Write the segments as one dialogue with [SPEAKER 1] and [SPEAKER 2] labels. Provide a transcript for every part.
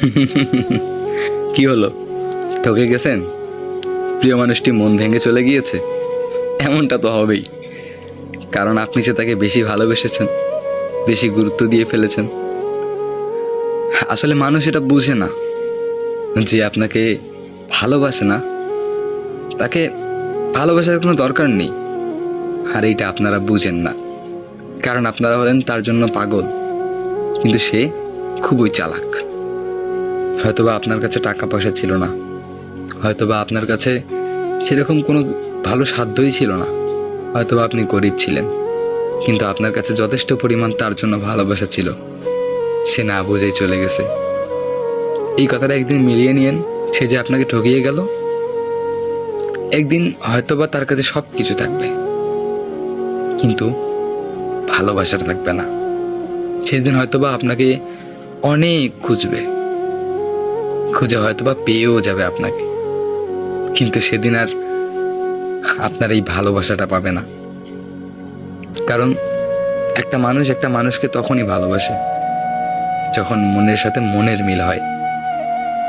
[SPEAKER 1] কি হলো? ঠকে গেছেন? প্রিয় মানুষটি মন ভেঙে চলে গিয়েছে? এমনটা তো হবেই। কারণ আপনি যে তাকে বেশি ভালোবেসেছেন, বেশি গুরুত্ব দিয়ে ফেলেছেন, আসলে মানুষ এটা বুঝে না যে আপনাকে ভালোবাসে না। তাকে ভালোবাসার কোনো দরকার নেই। আর এইটা আপনারা বুঝেন না। কারণ আপনারা হলেন তার জন্য পাগল। কিন্তু সে খুবই চালাক। হয়তোবা আপনার কাছে টাকা পয়সা ছিল না। হয়তোবা আপনার কাছে সেরকম কোনো ভালো সাধ্যই ছিল না। হয়তোবা আপনি গরিব ছিলেন, কিন্তু আপনার কাছে যথেষ্ট পরিমাণ তার জন্য ভালোবাসা ছিল। সে না বুঝেই চলে গেছে। এই কথাটা একদিন মিলিয়ে নিয়েন, সে যে আপনাকে ঠকিয়ে গেল। একদিন হয়তোবা তার কাছে সব কিছু থাকবে, কিন্তু ভালোবাসাটা থাকবে না। সেদিন হয়তোবা আপনাকে অনেক খুঁজবে। খুঁজে হয়তো বা পেয়েও যাবে আপনাকে। কিন্তু সেদিন আর আপনার এই ভালোবাসাটা পাবে না। কারণ একটা মানুষ একটা মানুষকে তখনই ভালোবাসে, যখন মনের সাথে মনের মিল হয়।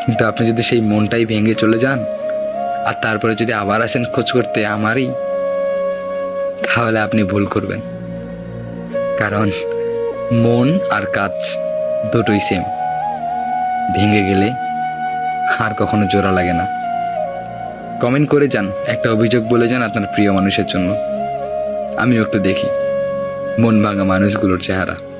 [SPEAKER 1] কিন্তু আপনি যদি সেই মনটাই ভেঙে চলে যান, আর তারপরে যদি আবার আসেন খোঁজ করতে আমারই, তাহলে আপনি ভুল করবেন। কারণ মন আর কাজ দুটোই সেম ভেঙে গেলে আর কখনো জোড়া লাগে না। কমেন্ট করে যান, একটা অভিযোগ বলে যান আপনার প্রিয় মানুষের জন্য। আমিও একটু দেখি, মন ভাঙা মানুষগুলোর চেহারা।